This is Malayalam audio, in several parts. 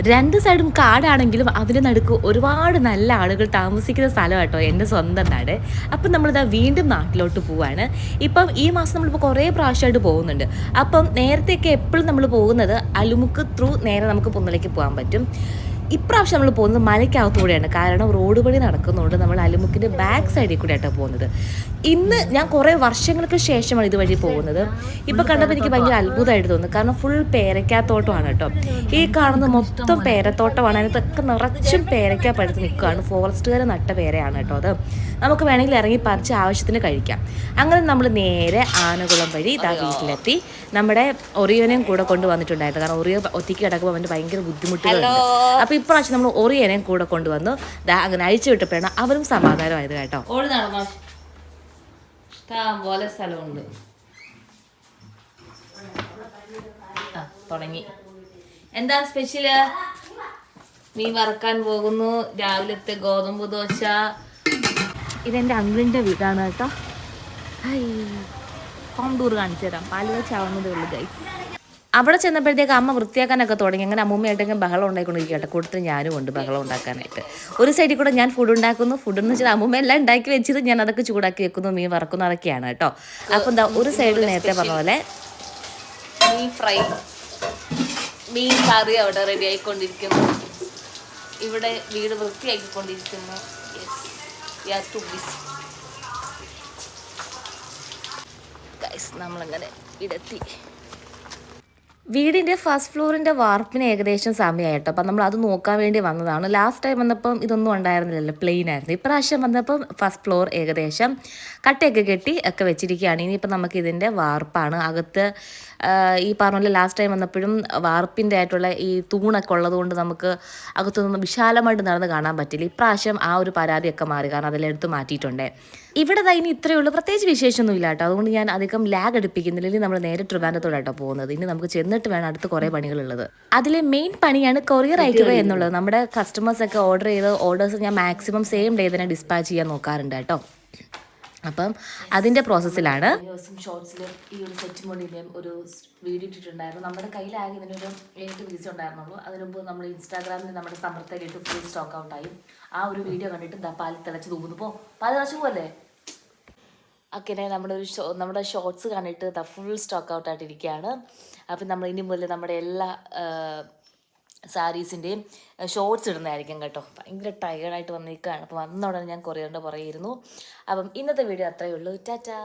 രണ്ട് സൈഡും കാടാണെങ്കിലും അതിന്റെ നടുക്ക് ഒരുപാട് നല്ല ആളുകൾ താമസിക്കുന്ന സ്ഥലം കേട്ടോ എന്റെ സ്വന്തം നാട്. അപ്പം നമ്മളിതാ വീണ്ടും നാട്ടിലോട്ട് പോവാണ്. ഇപ്പം ഈ മാസം നമ്മളിപ്പോൾ കുറേ പ്രാവശ്യമായിട്ട് പോകുന്നുണ്ട്. അപ്പം നേരത്തെയൊക്കെ എപ്പോഴും നമ്മൾ പോകുന്നത് അലുമുക്ക് ത്രൂ നേരെ നമുക്ക് പൊന്നലേക്ക് പോകാൻ പറ്റും. ഇപ്രാവശ്യം നമ്മൾ പോകുന്നത് മലയ്ക്കകത്തൂടെയാണ്. കാരണം റോഡ് പണി നടക്കുന്നതുകൊണ്ട് നമ്മൾ അലുമുക്കിന്റെ ബാക്ക് സൈഡിൽ കൂടെയാട്ടോ പോകുന്നത്. ഇന്ന് ഞാൻ കുറേ വർഷങ്ങൾക്ക് ശേഷമാണ് ഇതുവഴി പോകുന്നത്. ഇപ്പോൾ കണ്ടപ്പോൾ എനിക്ക് ഭയങ്കര അത്ഭുതമായിട്ട് തോന്നുന്നു. കാരണം ഫുൾ പേരയ്ക്കാത്തോട്ടമാണ് കേട്ടോ. ഈ കാണുന്ന മൊത്തം പേരത്തോട്ടമാണ്. അതിനകത്തൊക്കെ നിറച്ചും പേരയ്ക്ക പഴുത്ത് നിൽക്കുകയാണ്. ഫോറസ്റ്റുകാർ നട്ട പേരയാണ് കേട്ടോ അത്. നമുക്ക് വേണമെങ്കിൽ ഇറങ്ങി പറിച്ച് ആവശ്യത്തിന് കഴിക്കാം. അങ്ങനെ നമ്മൾ നേരെ ആനകുളം വഴി ഇതാ വീട്ടിലെത്തി. നമ്മുടെ ഒറിയോനെയും കൂടെ കൊണ്ടുവന്നിട്ടുണ്ടായിരുന്നു. കാരണം ഒറിയോ ഒറ്റയ്ക്ക് കിടക്കുമ്പോൾ അവന്റെ ഭയങ്കര ബുദ്ധിമുട്ടുകളുണ്ട്. അപ്പോൾ ഇപ്രാവശ്യം നമ്മൾ ഒറിയനെയും കൂടെ കൊണ്ടുവന്നു. അങ്ങനെ അഴിച്ചു വിട്ടപ്പോഴാണ് അവരും സമാധാനമായത് കേട്ടോ. ഓടി നടന്നോ ഇഷ്ടം പോലെ സ്ഥലമുണ്ട്. തുടങ്ങി. എന്താ സ്പെഷ്യൽ മീൻ വറക്കാൻ പോകുന്നു. രാവിലത്തെ ഗോതമ്പ് ദോശ. ഇതെന്റെ അങ്കിളിന്റെ വീടാണ് കേട്ടോ. ഹൈ ഹോം ടൂർ കാണിച്ചു തരാം. പാലുവച്ചാവുന്നതേ ഉള്ളൂ ഗൈസ് അവിടെ ചെന്നപ്പോഴത്തേക്ക് അമ്മ വൃത്തിയാക്കാനൊക്കെ തുടങ്ങി. അങ്ങനെ അമ്മൂമ്മയായിട്ടെങ്കിലും ബഹളം ഉണ്ടായിക്കൊണ്ടിരിക്കട്ടെ കൂട്ടത്തിൽ ഞാനും ഉണ്ട് ബഹളം ഉണ്ടാക്കാനായിട്ട്. ഒരു സൈഡിൽ കൂടെ ഞാൻ ഫുഡ് ഉണ്ടാക്കുന്നു. ഫുഡ് എന്ന് വെച്ചാൽ അമ്മൂമ്മ എല്ലാം ഉണ്ടാക്കി വെച്ചിട്ട് ഞാൻ അതൊക്കെ ചൂടാക്കി വെക്കുന്നു. മീൻ വറക്കുന്നു അതൊക്കെയാണ് കേട്ടോ. അപ്പം എന്താ ഒരു സൈഡിൽ നേരത്തെ പറഞ്ഞ പോലെ മീൻ ഫ്രൈ. മീൻ കറി അവിടെ റെഡി ആയിക്കൊണ്ടിരിക്കുന്നു. ഇവിടെ വീട് വൃത്തിയാക്കിക്കൊണ്ടിരിക്കുന്നു. നമ്മളങ്ങനെ ഇടത്തി. വീടിന്റെ ഫസ്റ്റ് ഫ്ലോറിന്റെ വാർപ്പിന് ഏകദേശം സമയമായിട്ടോ അപ്പം നമ്മൾ അത് നോക്കാൻ വേണ്ടി വന്നതാണ്. ലാസ്റ്റ് ടൈം വന്നപ്പം ഇതൊന്നും ഉണ്ടായിരുന്നില്ലല്ലോ പ്ലെയിൻ ആയിരുന്നു. ഇപ്രാവശ്യം വന്നപ്പം ഫസ്റ്റ് ഫ്ലോർ ഏകദേശം കട്ടയൊക്കെ കെട്ടി ഒക്കെ വെച്ചിരിക്കുകയാണ്. ഇനിയിപ്പോൾ നമുക്ക് ഇതിന്റെ വാർപ്പാണ്. അകത്ത് ഈ പറഞ്ഞ ലാസ്റ്റ് ടൈം വന്നപ്പോഴും വാർപ്പിന്റെ ആയിട്ടുള്ള ഈ തൂണൊക്കെ ഉള്ളതുകൊണ്ട് നമുക്ക് അകത്തുനിന്ന് വിശാലമായിട്ട് നടന്ന് കാണാൻ പറ്റില്ല. ഇപ്രാവശ്യം ആ ഒരു പരാതിയൊക്കെ മാറി. കാരണം അതിലെടുത്ത് മാറ്റിയിട്ടുണ്ടേ. ഇവിടെ ഇനി ഇത്രയേ ഉള്ളൂ. പ്രത്യേകിച്ച് വിശേഷമൊന്നുമില്ല കേട്ടോ അതുകൊണ്ട് ഞാൻ അധികം ലാഗ് അടുപ്പിക്കുന്നില്ല ഇനി നമ്മൾ നേരെ ട്രിവാൻഡത്തോടാട്ടോ പോകുന്നത്. ഇനി നമുക്ക് ചെന്നിട്ട് വേണം അടുത്ത് കുറേ പണികളുള്ളത്. അതിലെ മെയിൻ പണിയാണ് കൊറിയർ അയക്കുക എന്നുള്ളത്. നമ്മുടെ കസ്റ്റമേഴ്സ് ഒക്കെ ഓർഡർ ചെയ്ത് ഓർഡേഴ്സ് ഞാൻ മാക്സിമം സെയിം ഡേ തന്നെ ഡിസ്പാച്ച് ചെയ്യാൻ നോക്കാറുണ്ട് കേട്ടോ. അപ്പം അതിന്റെ പ്രോസസ്സിലാണ് ദിവസം ഷോർട്സിൽ ഈ ഒരു സെറ്റ് മോഡിന്റെയും ഒരു വീഡിയോ ഇട്ടിട്ടുണ്ടായിരുന്നു. നമ്മുടെ കയ്യിലാകെ ഇതിനൊരു എട്ട് വീസ് ഉണ്ടായിരുന്നുള്ളൂ. അതിന് മുമ്പ് നമ്മൾ ഇൻസ്റ്റാഗ്രാമിൽ നമ്മുടെ സമർത്ഥയിലിട്ട് ഫുൾ സ്റ്റോക്ക് ഔട്ടായി ആ ഒരു വീഡിയോ കണ്ടിട്ട് ദാ പാൽ തിളച്ച് തൂകുന്നു പോ പാൽ തിളച്ചു പോലെ അങ്ങനെ നമ്മുടെ ഒരു ഷോ നമ്മുടെ ഷോർട്സ് കണ്ടിട്ട് ഫുൾ സ്റ്റോക്ക് ഔട്ട് ആയിട്ടിരിക്കുകയാണ് അപ്പം നമ്മൾ ഇനി മുതൽ നമ്മുടെ എല്ലാ സാരീസിന്റെയും ഷോർട്സ് ഇടുന്നതായിരിക്കും കേട്ടോ. ഭയങ്കര ടയേർഡായിട്ട് വന്നിരിക്കുകയാണ്. അപ്പോൾ വന്ന ഉടനെ ഞാൻ കൊറിയറിന്റെ പറയുമായിരുന്നു അപ്പം ഇന്നത്തെ വീഡിയോ അത്രയേ ഉള്ളൂ. ടാറ്റാ.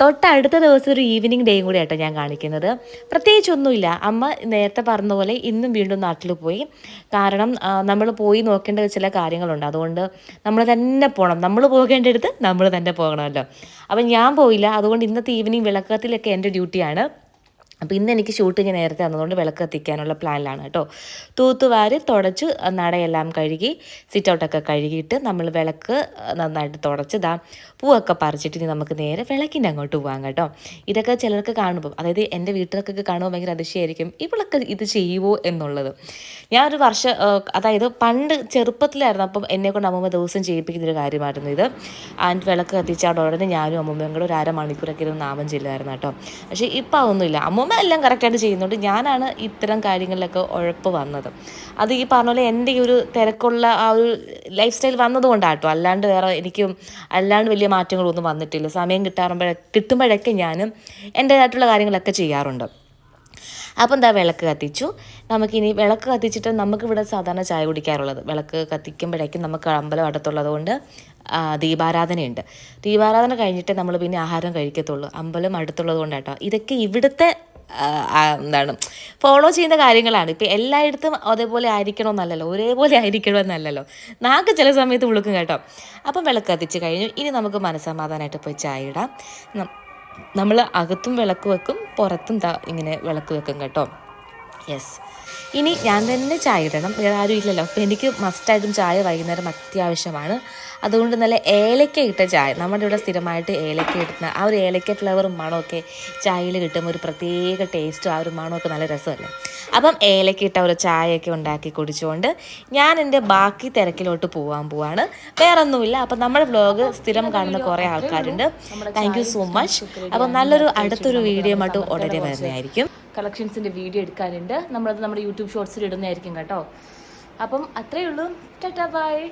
തൊട്ടടുത്ത ദിവസം ഒരു ഈവനിങ് ഡേയും കൂടി ആട്ടോ ഞാൻ കാണിക്കുന്നത്. പ്രത്യേകിച്ചൊന്നുമില്ല. അമ്മ നേരത്തെ പറഞ്ഞ പോലെ ഇന്നും വീണ്ടും നാട്ടിൽ പോയി. കാരണം നമ്മൾ പോയി നോക്കേണ്ട ചില കാര്യങ്ങളുണ്ട്. അതുകൊണ്ട് നമ്മൾ തന്നെ പോകണം നമ്മൾ പോകേണ്ടടുത്ത് നമ്മൾ തന്നെ പോകണമല്ലോ. അപ്പം ഞാൻ പോയില്ല. അതുകൊണ്ട് ഇന്നത്തെ ഈവനിങ് വിളക്കത്തിലൊക്കെ എന്റെ ഡ്യൂട്ടിയാണ് അപ്പോൾ ഇന്ന് എനിക്ക് ഷൂട്ടിങ് നേരത്തെ വന്നതുകൊണ്ട് വിളക്ക് കത്തിക്കാനുള്ള പ്ലാനിലാണ് കേട്ടോ. തൂത്തുവാരി തുടച്ച് നടയെല്ലാം കഴുകി സിറ്റൗട്ടൊക്കെ കഴുകിയിട്ട് നമ്മൾ വിളക്ക് നന്നായിട്ട് തുടച്ച് ഇതാ പൂവൊക്കെ പറിച്ചിട്ട് ഇനി നമുക്ക് നേരെ വിളക്കിന്റെ അങ്ങോട്ട് പോകാം കേട്ടോ. ഇതൊക്കെ ചിലർക്ക് കാണുമ്പോൾ അതായത് എന്റെ വീട്ടിലൊക്കെ കാണുമ്പോൾ ഭയങ്കര അതിശയമായിരിക്കും ഇവളൊക്കെ ഇത് ചെയ്യുമോ എന്നുള്ളത്. ഞാൻ ഒരു വർഷം അതായത് പണ്ട് ചെറുപ്പത്തിലായിരുന്നു അപ്പം എന്നെ കൊണ്ട് അമ്മൂമ്മ ദിവസം ചെയ്യിപ്പിക്കുന്നൊരു കാര്യമായിരുന്നു ഇത്. ആൻഡ് വിളക്ക് കത്തിച്ചാൽ ഉടനെ ഞാനും അമ്മൂമ്മയും കൂടെ ഒരു അരമണിക്കൂറൊക്കെ ഇരുന്ന് നാമം ചെല്ലുമായിരുന്നു കേട്ടോ. പക്ഷേ ഇപ്പം അതൊന്നുമില്ല. അമ്മൂമ്മ എല്ലാം കറക്റ്റായിട്ട് ചെയ്യുന്നുണ്ട്. ഞാനാണ് ഇത്തരം കാര്യങ്ങളിലൊക്കെ ഉഴപ്പ് വന്നത്. അത് ഈ പറഞ്ഞ പോലെ എന്റെ ഈ ഒരു തിരക്കുള്ള ആ ഒരു ലൈഫ് സ്റ്റൈൽ വന്നതുകൊണ്ടാണ് കേട്ടോ അല്ലാണ്ട് വേറെ എനിക്ക് അല്ലാണ്ട് വലിയ മാറ്റങ്ങളൊന്നും വന്നിട്ടില്ല. സമയം കിട്ടാറുമ്പോഴ കിട്ടുമ്പോഴൊക്കെ ഞാനും എന്റേതായിട്ടുള്ള കാര്യങ്ങളൊക്കെ ചെയ്യാറുണ്ട്. അപ്പോൾ എന്താ വിളക്ക് കത്തിച്ചു. നമുക്കിനി വിളക്ക് കത്തിച്ചിട്ട് നമുക്കിവിടെ സാധാരണ ചായ കുടിക്കാറുള്ളത്. വിളക്ക് കത്തിക്കുമ്പോഴേക്കും നമുക്ക് അമ്പലം അടുത്തുള്ളത് കൊണ്ട് ദീപാരാധനയുണ്ട്. ദീപാരാധന കഴിഞ്ഞിട്ട് നമ്മൾ പിന്നെ ആഹാരം കഴിക്കത്തുള്ളൂ. അമ്പലം അടുത്തുള്ളത് കൊണ്ടാട്ടോ ഇതൊക്കെ ഇവിടുത്തെ എന്താണ് ഫോളോ ചെയ്യുന്ന കാര്യങ്ങളാണ്. ഇപ്പം എല്ലായിടത്തും അതേപോലെ ആയിരിക്കണമെന്നല്ലല്ലോ ഒരേപോലെ ആയിരിക്കണമെന്നല്ലല്ലോ. നാക്ക് ചില സമയത്ത് വിളിക്കും കേട്ടോ. അപ്പം വിളക്ക് കത്തിച്ച് കഴിഞ്ഞു. ഇനി നമുക്ക് മനസ്സമാധാനമായിട്ട് പോയി ചായ ഇടാം. നമ്മൾ അകത്തും വിളക്ക് വെക്കും പുറത്തും ഇങ്ങനെ വിളക്ക് വെക്കും കേട്ടോ. യെസ് ഇനി ഞാൻ തന്നെ ചായ ഇടണം. വേറെ ആരും ഇല്ലല്ലോ. അപ്പോൾ എനിക്ക് മസ്റ്റായിട്ടും ചായ വൈകുന്നേരം അത്യാവശ്യമാണ്. അതുകൊണ്ട് നല്ല ഏലക്ക ഇട്ട ചായ. നമ്മുടെ ഇവിടെ സ്ഥിരമായിട്ട് ഏലക്ക ഇടുന്ന ആ ഒരു ഏലക്ക ഫ്ലേവറും മണമൊക്കെ ചായയിൽ കിട്ടുമ്പോൾ ഒരു പ്രത്യേക ടേസ്റ്റും ആ ഒരു മണമൊക്കെ നല്ല രസമല്ലേ? അപ്പം ഏലക്ക ഇട്ട ഒരു ചായയൊക്കെ ഉണ്ടാക്കി കുടിച്ചുകൊണ്ട് ഞാൻ എന്റെ ബാക്കി തിരക്കിലോട്ട് പോകാൻ പോവാണ്. വേറെ ഒന്നുമില്ല അപ്പം നമ്മുടെ വ്ലോഗ് സ്ഥിരം കാണുന്ന കുറേ ആൾക്കാരുണ്ട്. താങ്ക് യു സോ മച്ച് അപ്പം നല്ലൊരു അടുത്തൊരു വീഡിയോ മട്ടും ഉടനെ വരുന്നതായിരിക്കും. കളക്ഷൻസിന്റെ വീഡിയോ എടുക്കാനുണ്ട്. നമ്മളത് നമ്മുടെ യൂട്യൂബ് ഷോർട്സിൽ ഇടുന്നതായിരിക്കും കേട്ടോ. അപ്പം അത്രയേ ഉള്ളൂ. Tata bye.